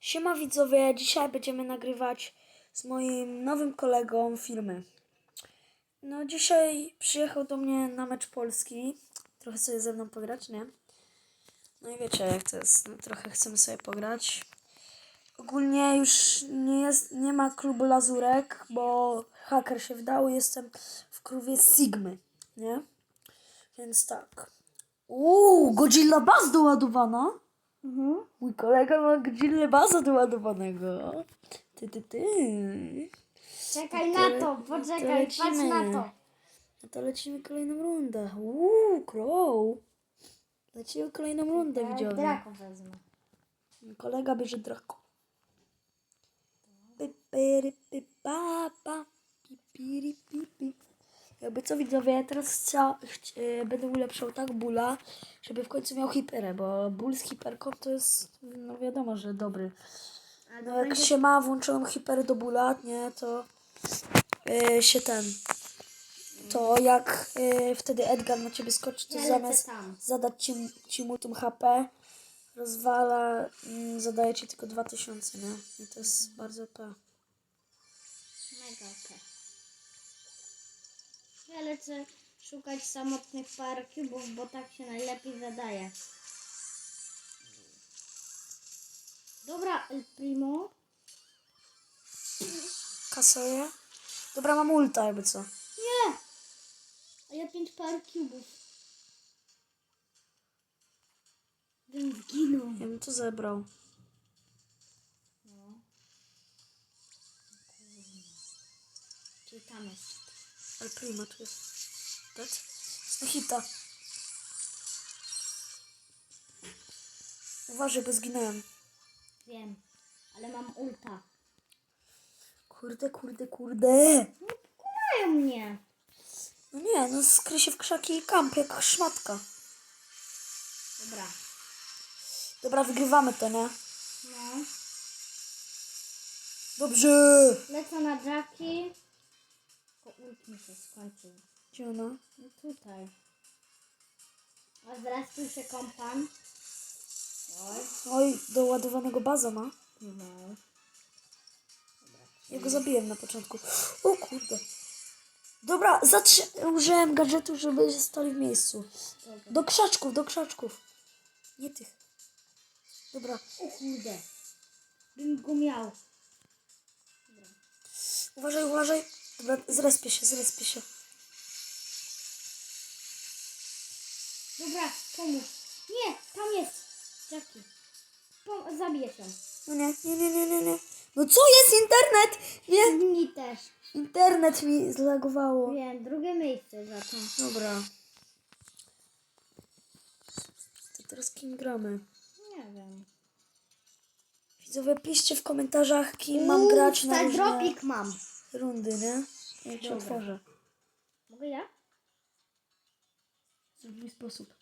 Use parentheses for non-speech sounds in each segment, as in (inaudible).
Siema widzowie, dzisiaj będziemy nagrywać z moim nowym kolegą filmy. No dzisiaj przyjechał do mnie na mecz Polski. Trochę sobie ze mną pograć, nie? No i wiecie jak to jest, no, trochę chcemy sobie pograć. Ogólnie już nie, jest, nie ma klubu Lazurek, bo haker się wdał, jestem w klubie Sigmy, nie? Więc tak. Uuu, Godzilla Buzz doładowana. Mhm. Mój kolega ma Godzilla Buzza doładowanego. Ty, ty, ty. Czekaj To na le- to, to poczekaj, patrz lecimy. na to. No to lecimy kolejną rundę. Uuu, Crow. Lecimy kolejną rundę, Ja widziałem. Wezmę. Kolega bierze Draco. Py, pyry, py, pa, Jakby co widzowie, teraz chcia, chci, e, będę ulepszał tak Bula, żeby w końcu miał hiperę, bo Bull z hiperką to jest, no wiadomo, że dobry. No jak się ma włączoną hiperę do Bula, nie, to e, się ten, to jak e, wtedy Edgar na ciebie skoczy, to Ja lecę zamiast tam. zadać ci, ci multum HP, rozwala, mm, zadaje ci tylko 2000, nie? I to jest bardzo OP. Ja lecę szukać samotnych par cubów, bo tak się najlepiej zadaje. Dobra, El Primo. Kasuję. Dobra, mam ulta jakby co. Nie! A ja pięć par cubów. Bym zginął. Ja bym to zebrał. No. Czyli tam jest. Ale prima tu jest. Tak? Na hita. Uważaj, bo zginąłem. Wiem, ale mam ulta. Kurde, kurde, kurde. Mają mnie. No nie, no skry się w krzaki i kamp jak szmatka. Dobra. Dobra, wygrywamy to, nie? No. Dobrze. Lecę na Jacki. Ult mi się skończył. Gdzie ona? No tutaj. A zaraz tu się kompan. Oj. Oj, do ładowanego baza ma. No. Ja go zabiłem na początku. O kurde. Dobra, użyłem gadżetu, żeby stali w miejscu. Do krzaczków, do krzaczków. Nie tych. Dobra. O kurde. Bym go miał. Uważaj, uważaj. Dobra, zrespię się, zrespię się. Dobra, pomóż. Nie, tam jest. Jacki. Pom- zabiję się. No nie, nie, nie, nie, nie, nie. No co jest internet? Nie. Mi też. Internet mi zlagowało. Wiem, drugie miejsce za to. Dobra. To teraz kim gramy? Nie wiem. Widzowie, piszcie w komentarzach, kim mam grać na różne mam. Rundy, nie? Jak się Dobra. otworzę. Mogę ja? W drugi sposób.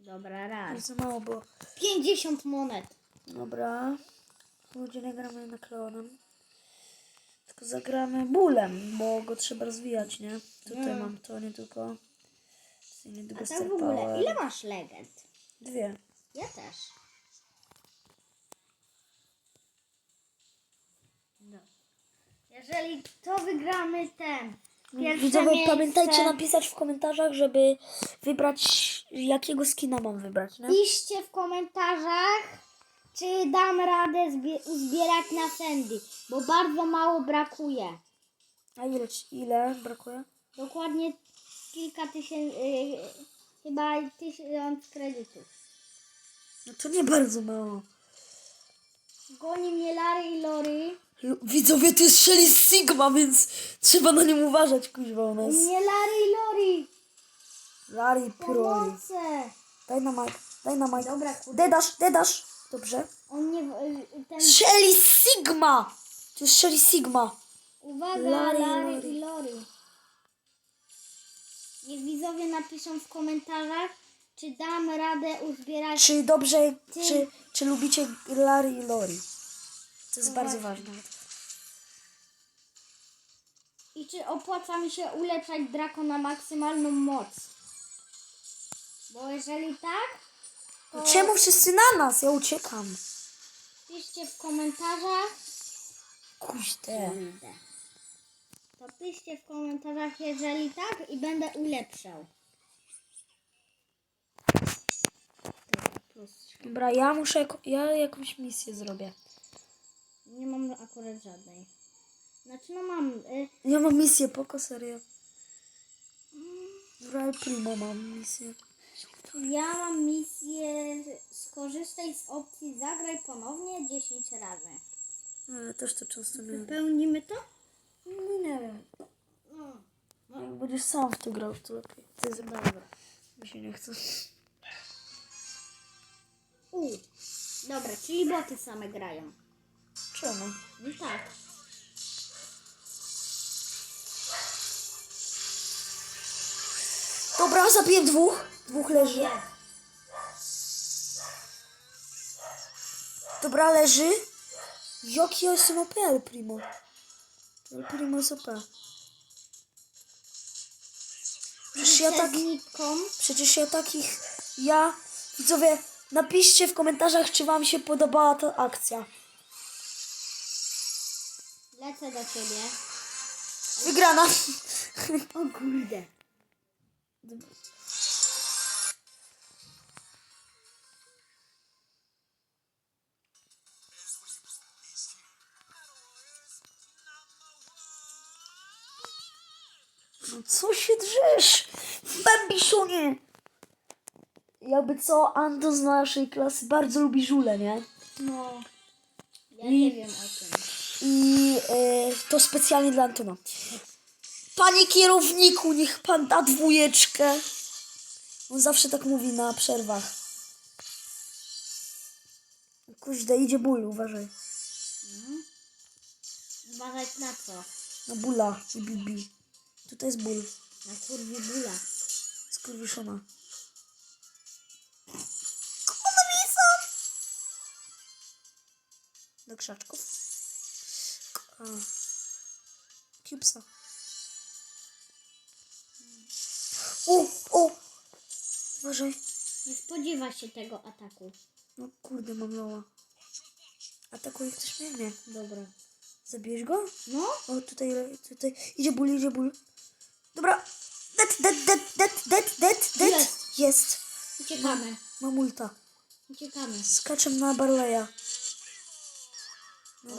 Dobra, raz. Jest za mało, bo... 50 monet. Dobra. Ludzie nie gramy na klonem. Tylko zagramy bólem, bo go trzeba rozwijać, nie? Tutaj Mm. mam to, nie tylko... Nie A tylko tak w ogóle, ile masz legend? Dwie. Ja też. Jeżeli to wygramy ten pierwsze Widzowie, miejsce, pamiętajcie napisać w komentarzach, żeby wybrać, jakiego skina mam wybrać, nie? piszcie w komentarzach, czy dam radę zbie- uzbierać na Sandy, bo bardzo mało brakuje. A ile, ile brakuje? Dokładnie kilka tysięcy, yy, chyba tysiąc kredytów. No to nie bardzo mało. Goni mnie Larry i Lori. Widzowie, to jest Shelly Sigma, więc trzeba na nim uważać, kuźwa u nas. Nie Larry i Lori. Larry Puroli. Pomocy. Daj na Mike, daj na Mike. Dobra, kurde. Dedasz, dedasz. Dobrze. On nie, y, ten, Shelly Sigma! To jest Shelly Sigma. uwaga, Larry Larry, i Lori. i Lori. Niech widzowie napiszą w komentarzach, czy dam radę uzbierać. Czy dobrze, Ty- czy, czy lubicie Larry i Lori? To jest No bardzo właśnie. ważne. I czy opłaca mi się ulepszać Draco na maksymalną moc? Bo jeżeli tak, to... Czemu wszyscy na nas? Ja uciekam. piszcie w komentarzach. Kuźte. Kurde. To piszcie w komentarzach, jeżeli tak i będę ulepszał. Dobra, plus. Dobra, ja muszę, ja jakąś misję zrobię. Nie mam akurat żadnej. Znaczy no mam. Y, Ja mam misję, poko, serio. W Real Primo mam misję. ja mam misję skorzystaj z opcji zagraj ponownie 10 razy. Ale też to często miałem. Wypełnimy to? No nie wiem. No. Jak będziesz sam w to grał, to lepiej. Ty zrób. Dobra. Mi się nie chce. U. Dobra, czyli boty same grają. Czemu? No tak. Dobra, zabiję dwóch. Dwóch leży. Dobra, leży. Jaki ja jestem OP, El Primo. El Primo jest OP. Przecież ja tak... Przecież ja takich... Ja... Widzowie, napiszcie w komentarzach, czy wam się podobała ta akcja. Lecę do ciebie. Wygrana. O kurde. Co się drzesz? Bambiszonie! Jakby co, Ando z naszej klasy bardzo lubi żule, nie? No. Ja I- nie wiem o tym. I e, to specjalnie dla Antona. Panie kierowniku, niech pan da dwójeczkę. On zawsze tak mówi na przerwach. Kuźda, idzie ból, uważaj. Uważać na co? Na bula i bibi. Tutaj jest ból. Na kurwi bula. Skurwiszona. Do krzaczków. A. Cubesa. O, o! Uważaj. Nie spodziewa się tego ataku. No kurde, mam loła. Atakuje ktoś mnie? Nie. Dobra. Zabiłeś go? No? O, tutaj, tutaj. Idzie ból, idzie ból. Dobra. Dead, dead, dead, dead, dead, dead, dead. Jest. Jest. Uciekamy. Mam ulta. Uciekamy. Skaczę na Barleya. No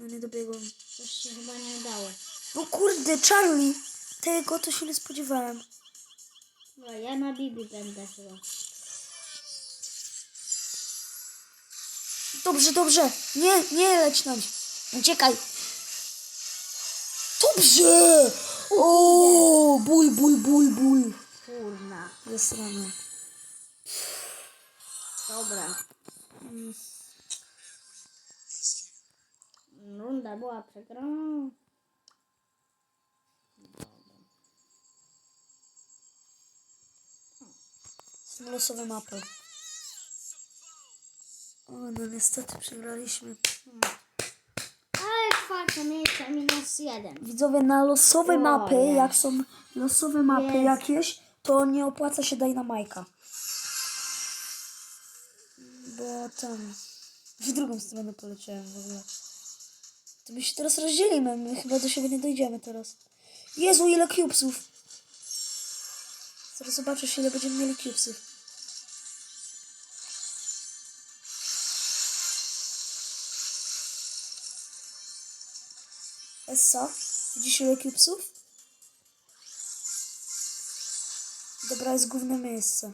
no nie dobiegłem. Coś się chyba nie udało. No kurde, Charlie! Tego to się nie spodziewałem. Dobra, ja na Bibi będę chyba. Dobrze, dobrze. Nie, nie leć na mnie. Uciekaj. Dobrze! O, ból, ból, ból, ból. Kurna. Jest rano. Dobra. Mm. Runda była przegrana. Są losowe mapy. O, no niestety przegraliśmy. Ale czwarte miejsce minus jeden. Widzowie, na losowe O, mapy, jak są losowe mapy Jest. jakieś, to nie opłaca się daj na Majka. Bo tam w drugą stronę poleciałem w ogóle. To my się teraz rozdzielimy, my chyba do siebie nie dojdziemy teraz. Jezu, ile cubesów! Zaraz zobaczysz, ile będziemy mieli cubesów. Essa, widzisz ile cubesów? Dobra, jest główne miejsce.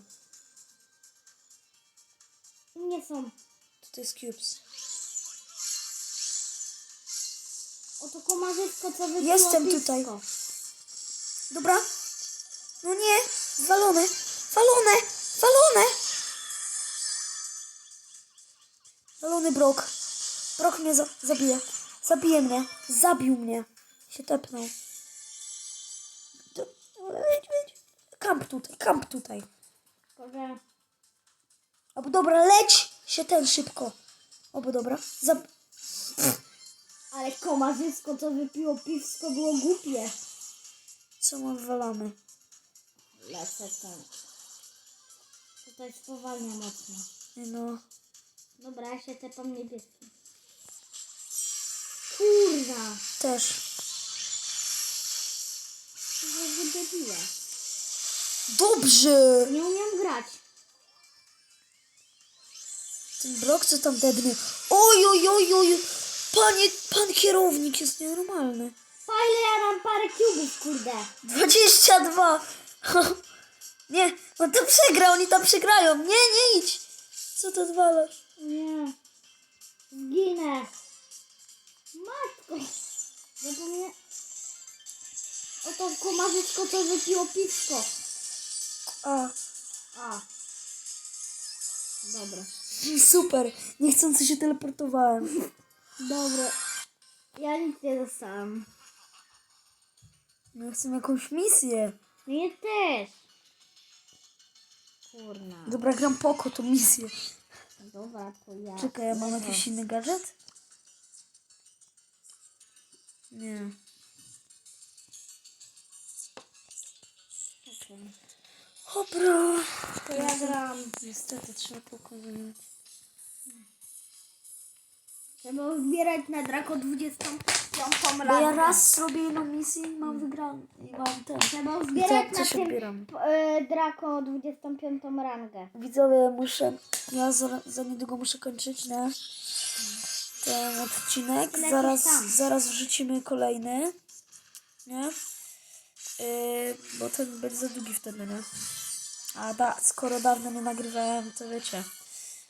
U mnie są. Tutaj jest cubes. Komarzysko, co Jestem tutaj. Dobra. No nie, walone, walone, walone. Walony Brok. Brok mnie za zabije. Zabije mnie. Zabił mnie. Się tepnął. Kamp tutaj, kamp tutaj. Dobra. Albo dobra, leć się ten szybko. Albo dobra. Zab Ale komarzysko, co wypiło piwsko, było głupie. Co mam walamy? Lecę tam. Tutaj spowalnia mocno. No. Dobra, ja się tepam niebieskim. Kurwa. Też. Jest debile. Dobrze! Nie umiem grać. Ten Brok co tam dednie. Oj, oj, oj, oj. Panie, pan kierownik jest nienormalny. Fajle, ja mam parę kubów, kurde. 22! (laughs) Nie, on to przegra, oni tam przegrają. Nie, nie idź! Co to odwalasz? Nie. Zginę. Matko. Zapomnę. Oto kumarzyczko to wypiło piwko. A, A. Dobra. super. Niechcący się teleportowałem. (laughs) Dobra. Ja nic nie dostałam. No chcę jakąś misję. Mnie też. Kurna. Dobra, gram poko, to misję. Dobra, to ja. Czekaj, ja mam jakiś inny gadżet? Nie. Dobra. To ja gram. Niestety trzeba pokonać. Trzeba zbierać na Draco 25 Bo ja raz zrobię jedną misję i mam wygraną. I mam ten. Trzeba zbierać co, na co się tym e, Draco 25 rangę. Widzowie, muszę. Ja za, za niedługo muszę kończyć, nie? Ten odcinek. Lecisz Zaraz, tam. zaraz wrzucimy kolejny. Nie? Yy, bo ten będzie za długi wtedy, nie? A da, skoro dawno nie nagrywałem, to wiecie.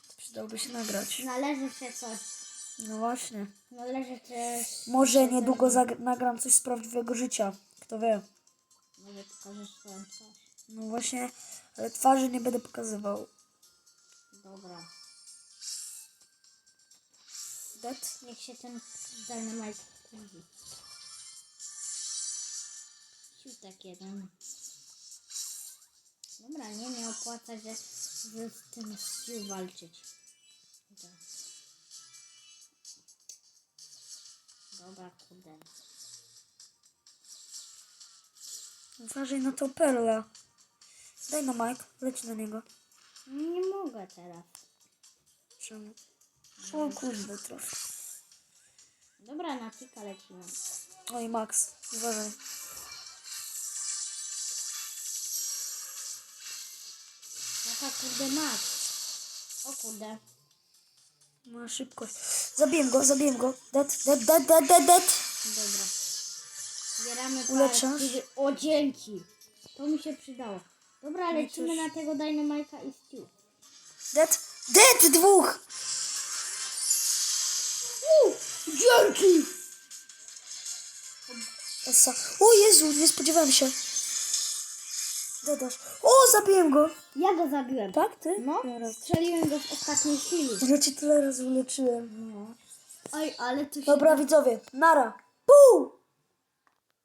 To przydałoby się nagrać. Należy się coś. No właśnie. Należy się... Może niedługo nagram coś z prawdziwego życia. Kto wie. Może pokażesz swoją coś. No właśnie, ale twarzy nie będę pokazywał. Dobra. Dat? Niech się ten dynamite kurzy. Siutek jeden. Dobra, nie, nie opłaca się z, tym walczyć. Dobra, kurde. Uważaj na tą perla. Daj na Mike, leć na niego. Nie mogę teraz. Czemu? O kurde, trochę. Dobra, na tika lecimy. Oj, Max, uważaj. Jaka kurde mać. O kurde. Ma szybkość. Zabiję go, zabiję go. Det, det, det, det, det, det. Dobra. Zbieramy Uleczasz? parę- O, dzięki. To mi się przydało. Dobra, lecimy na tego Dynamite'a i Stu. Det, det, dwóch. Dzięki! Essa. O Jezu, nie spodziewałem się. Dedasz. O, zabiję go. Ja go zabiłem. Tak, ty? No, Dobra. strzeliłem go w ostatniej chwili. Ja ci tyle razy uleczyłem. No. Oj, ale to się... Dobra, widzowie, nara. Puu!